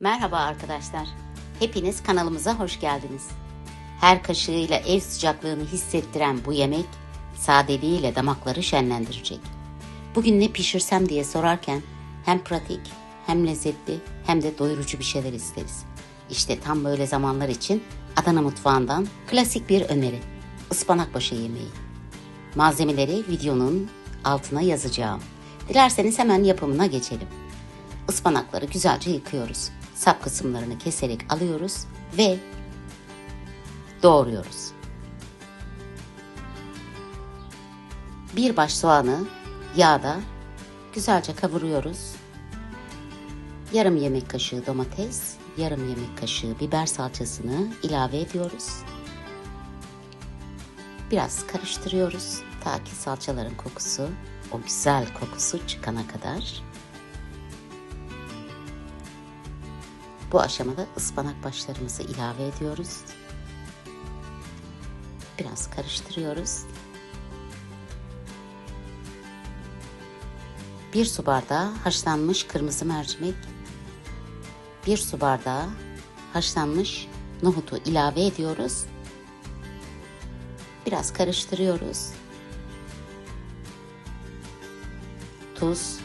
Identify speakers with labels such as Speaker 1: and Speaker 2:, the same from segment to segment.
Speaker 1: Merhaba arkadaşlar. Hepiniz kanalımıza hoş geldiniz. Her kaşığıyla ev sıcaklığını hissettiren bu yemek sadeliğiyle damakları şenlendirecek. Bugün ne pişirsem diye sorarken hem pratik hem lezzetli hem de doyurucu bir şeyler isteriz. İşte tam böyle zamanlar için Adana mutfağından klasik bir öneri. Ispanakbaşı yemeği. Malzemeleri videonun altına yazacağım. Dilerseniz hemen yapımına geçelim. Ispanakları güzelce yıkıyoruz. Sap kısımlarını keserek alıyoruz ve doğruyoruz. Bir baş soğanı yağda güzelce kavuruyoruz. Yarım yemek kaşığı domates, yarım yemek kaşığı biber salçasını ilave ediyoruz. Biraz karıştırıyoruz ta ki salçaların kokusu, o güzel kokusu çıkana kadar. Bu aşamada ıspanak başlarımızı ilave ediyoruz. Biraz karıştırıyoruz. Bir su bardağı haşlanmış kırmızı mercimek, bir su bardağı haşlanmış nohutu ilave ediyoruz. Biraz karıştırıyoruz. Tuz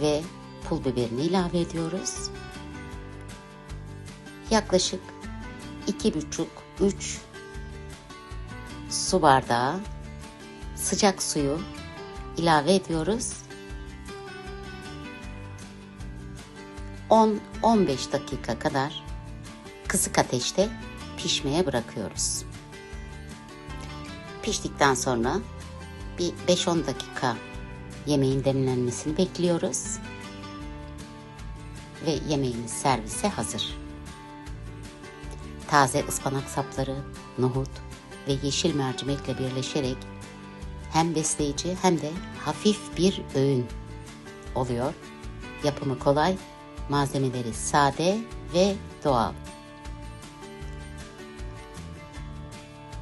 Speaker 1: ve pul biberini ilave ediyoruz yaklaşık 2,5-3 su bardağı sıcak suyu ilave ediyoruz. 10-15 dakika kadar kısık ateşte pişmeye bırakıyoruz. Piştikten sonra bir 5-10 dakika yemeğin demlenmesini bekliyoruz. Ve yemeğimiz servise hazır taze ıspanak sapları, nohut ve yeşil mercimekle birleşerek hem besleyici hem de hafif bir öğün oluyor. Yapımı kolay, malzemeleri sade ve doğal.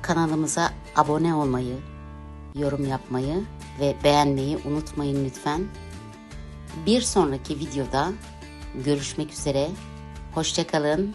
Speaker 1: Kanalımıza abone olmayı, yorum yapmayı ve beğenmeyi unutmayın lütfen. Bir sonraki videoda görüşmek üzere. Hoşçakalın.